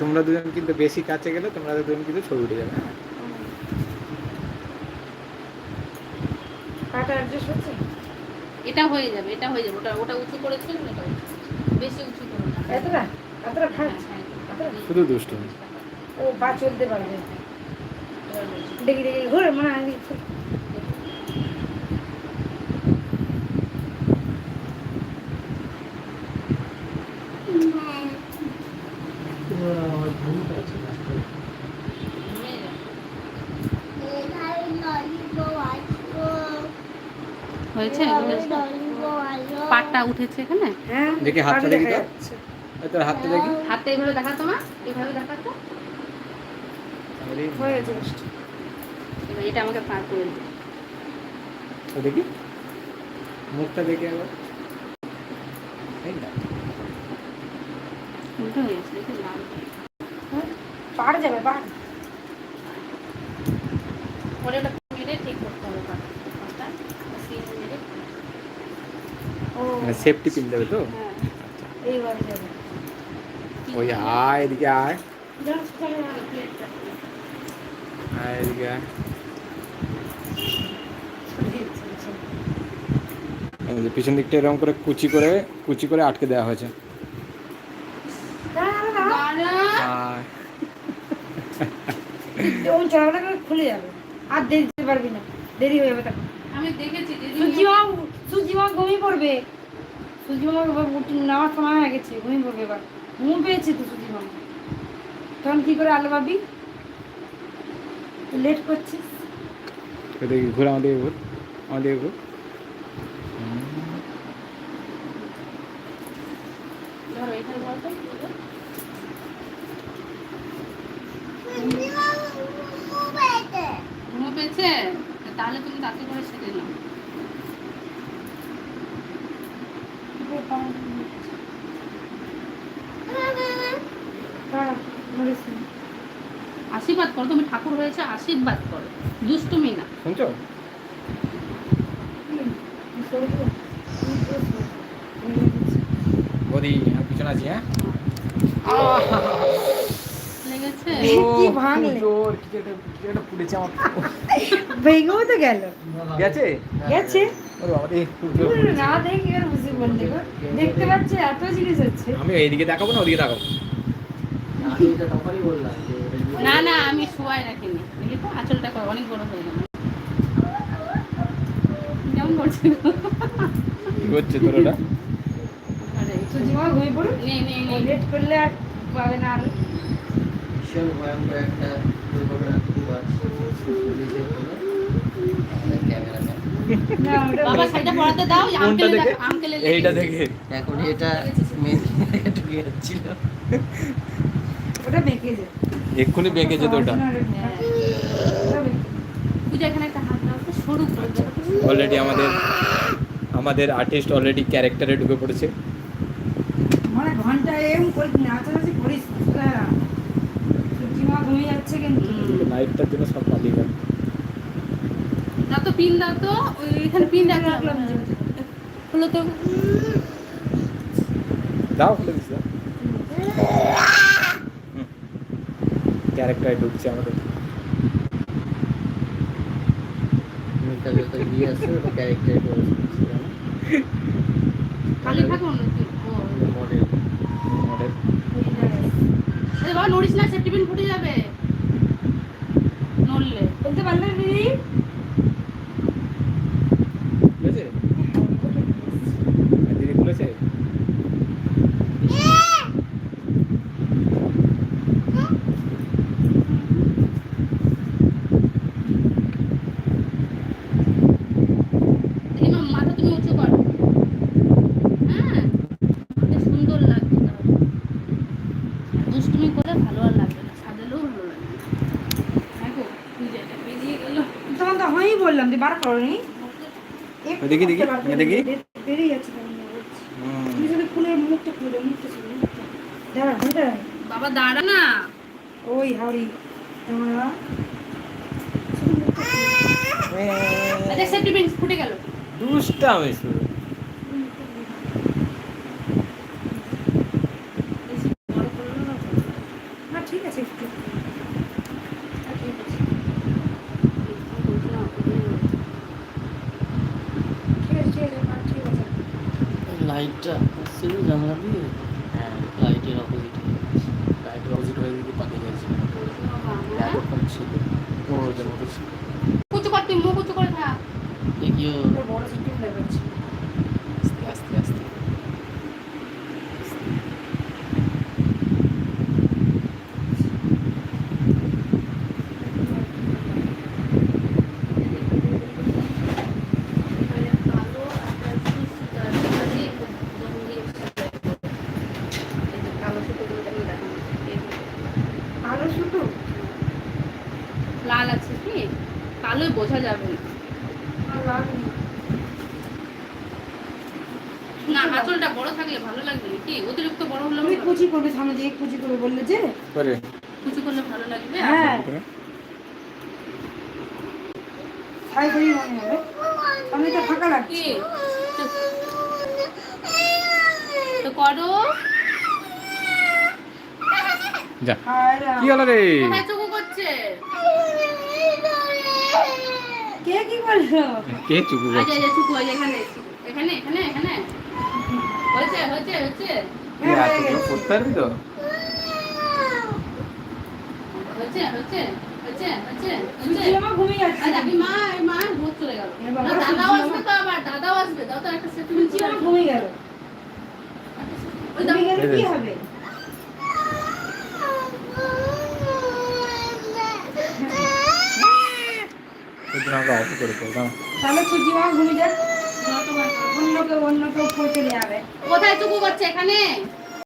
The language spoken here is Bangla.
তোমরা দুজন কিন্তু বেশি কাছে গেলে তোমরা দুজন কিন্তু ছবি উঠে যাবে। হ্যাঁ? অ্যাডজাস্ট হচ্ছে? এটা হয়ে যাবে এটা হয়ে যাবে। ওটা ওটা উঁচু করেছে এটা বেশি উঁচু করো না। এতটা? এতটা হ্যাঁ, খাচ্ছে হ্যাঁ, এতটা? শুধু দুষ্টু ও পা চলতে পারবে। দেখি দেখি। ঘুরে মানে আমি ঘুমিয়ে যাও। হয়েছে? পাটটা উঠেছে এখানে? হ্যাঁ। দেখি হাতটা দেখি তো। তোর হাতটা দেখি। হাতটা এইভাবে দেখাতো মা এইভাবে দেখাতো আরে, হয়ে গেছে বৃষ্টি। এবার এটা আমাকে পার করে দিবে দেখি। মুখটা দেখে হয়ে দেখি লাল হ্যাঁ, যাবে পরে ওটা মেরে ঠিক করতে হবে পাটটা পাটটা সিল মেরে ও মানে সেফটি পিন দেবে তো? হ্যাঁ ওই আয় এদিকে আয়। এদিকে পিছন দিকটা এরকম করে কুচি করে কুচি করে আটকে দেওয়া হয়েছে। ওই করে খুলে যাবে। আর দেরি পারবি না। দেরি হয়ে যাবে আমি দেখেছি দিদি। সুজি মা সুজি মা ঘুমিয়ে পড়বে। সুজি মা নেওয়ার সময় হয়ে গেছে ঘুমিয়ে পড়বে এবার। ঘুম পেয়েছে তো সুজি তখন কি করে আলো পাবি? লেট করছিস। এদিকে ঘুরে আমাদের ঘুর আমাদের ঘুর। হুম। ধরো এখানে বলতো ঘুমো পেয়েছে? তাহলে তুমি তাকে করে সেরে নাও দাঁড়া, মরিস না। আশীর্বাদ করো তুমি ঠাকুর হয়েছে আশীর্বাদ করো। দুষ্টুমি না। শুনছো? বৌদি পিছনে আছি হ্যাঁ? লেগেছে? কি ভাঙলে? জোর কি একটা কি একটা পুড়েছে আমার ভেঙেও তো গেল। গেছে? গেছে? ওরে বাবা রে, খুব জোর। পুড়েছে। না দেখি আর বুঝি বললে গো। দেখতে পাচ্ছি এত জিনিস হচ্ছে। আমি এইদিকে দেখাবো না ওদিকে দেখাবো। না না আমি শোয়াই রাখিনি। দেখি তো? আঁচলটা করো অনেক বড় হয়ে গেল। কেমন করছে? কি করছে তোর ওটা? আরে, ঘুমিয়ে পড়ুন নে নে নে। লেট করলে আর পাবে না আর। ভীষণ ভয়ঙ্কর একটা দুর্ঘটনা খুব আছে পুলিশের কোনো এখন এটা ঢুকে যাচ্ছিল ওটা বেঁকে যায়। বেঁকেছে তো ওটা। অলরেডি আমাদের আমাদের আর্টিস্ট অলরেডি ক্যারেক্টারে ঢুকে পড়েছে। মানে ঘণ্টা এম করিস না। মা ঘুমিয়ে যাচ্ছে কিন্তু। লাইটটার জন্য সব পালিয়ে গেল। দাও তো পিন দাও তো ওই এখানে পিন রাখলাম। রাখলাম হলো তো। দাও খুলে দিস ক্যারেক্টারে ঢুকছে আমাদের। খালি থাকুন ও মডেল আরে বাবা নড়িস না সেফটি পিন ফুটে যাবে। নড়লে। বলতে পারলে দিদি খুলেছে দিদি খুলেছে দেখি মা মাথা তুমি উঁচু করো হ্যাঁ বেশ সুন্দর লাগছে তাহলে দুষ্টুমি করলে ভালো আর লাগবে না সাজালেও ভালো লাগবে না। হ্যাঁ গো পূজাটা বেরিয়ে গেল তো বললাম যে বার করো নি দেখি, দেখি, দেখি। বেরিয়ে যাচ্ছে কেন বলছি। হুম। তুমি শুধু খুলে মুখটা খুলে মুখটা শুধু দাঁড়া দাঁড়া। বাবা দাঁড়া না। ওই হাওড়ি দাঁড়া। আরে সেফটি ফুটে গেল। দুষ্টামি শুরু। লাইটটা রে জানলা দিয়ে? হ্যাঁ। লাইটের অপোজিট লাইটের অপোজিট হয়ে যদি পাখি গেছে হ্যাঁ? এতক্ষণ ছিল। পনেরোদের মতো ছিল। কুচু কর তুই মুখ কুচু করে থাক দেখিও। বড় সিটি লাগাচ্ছি বোঝা যাবে। না না আঁচলটা বড় থাকলে ভালো লাগবে কি অতিরিক্ত বড় হলে তুমি কুচি করবে সামনে দিয়ে কুচি করে বললে যে? করে। কুচি করলে ভালো লাগবে? হ্যাঁ। করি। মনে হবে। তো ফাঁকা লাগছে তো করো। যা। কি হলো রে কোথায় চুকু করছে কে কি করল কে চুকু করছে? আজ চুকু আজ এখানে এখানে এখানে এখানে। হয়েছে হয়েছে হয়েছে। রাত হয়ে কেউ গেছে। করতে পারবি তো? হয়েছে হয়েছে হয়েছে হয়েছে সুজি হয়েছে ঘুমিয়ে যাচ্ছে। আজ মা মা ভূত চলে গেল। দাদাও আসবে তো আবার দাদাও আসবে। দাও তো একটা সেটুকু ঘুমিয়ে গেল। ওই এই কি হবে? অফ করে। তাহলে সুজি জীবন ঘুমিয়ে যা। অন্য কেউ অন্য কেউ পৌঁছে নিয়ে যাবে কোথায় টুকু করছে এখানে